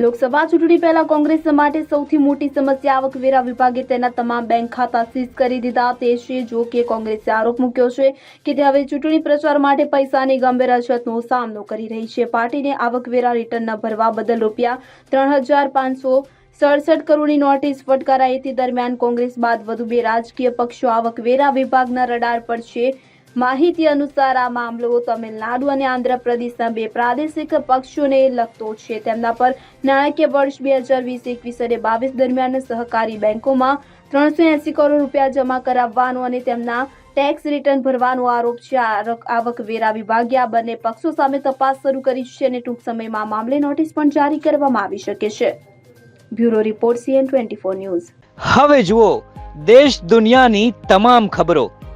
લોકસભા ચૂંટણી પહેલા કોંગ્રેસ માટે સૌથી મોટી સમસ્યા આવકવેરા વિભાગે તેના તમામ બેંક ખાતા સીઝ કરી દીધા. તે છે, જો કે કોંગ્રેસે આરોપ મૂક્યો છે કે તે હવે ચૂંટણી પ્રચાર માટે પૈસાની ગંભીર અછતનો સામનો કરી રહી છે. પાર્ટીને આવકવેરા રિટર્ન ભરવા બદલ રૂપિયા ત્રણ હજાર પાંચસો સડસઠ કરોડની નોટિસ ફટકારાઈ તે દરમિયાન કોંગ્રેસ બાદ વધુ બે રાજકીય પક્ષો આવકવેરા વિભાગના રડાર પર છે. માહિતી અનુસાર આ મામલો તમિલનાડુ અને આંધ્રપ્રદેશના બે પ્રાદેશિક પક્ષોને લગતો છે. તેમના પર નાણાકીય વર્ષ બે હજાર વીસ એકવીસ અને બાવીસ દરમિયાન સહકારી બેંકોમાં ત્રણસો એંસી કરોડ રૂપિયા જમા કરાવવાનો અને તેમના ટેક્સ રિટર્ન ભરવાનો આરોપ છે. આરક- આવકવેરા વિભાગે આ બંને પક્ષો સામે તપાસ શરૂ કરી છે અને ટૂંક સમયમાં મામલે નોટિસ પણ જારી કરવામાં આવી શકે છે. Bureau report CN twenty four news. હવે જુઓ, દેશ દુનિયાની તમામ ખબરો.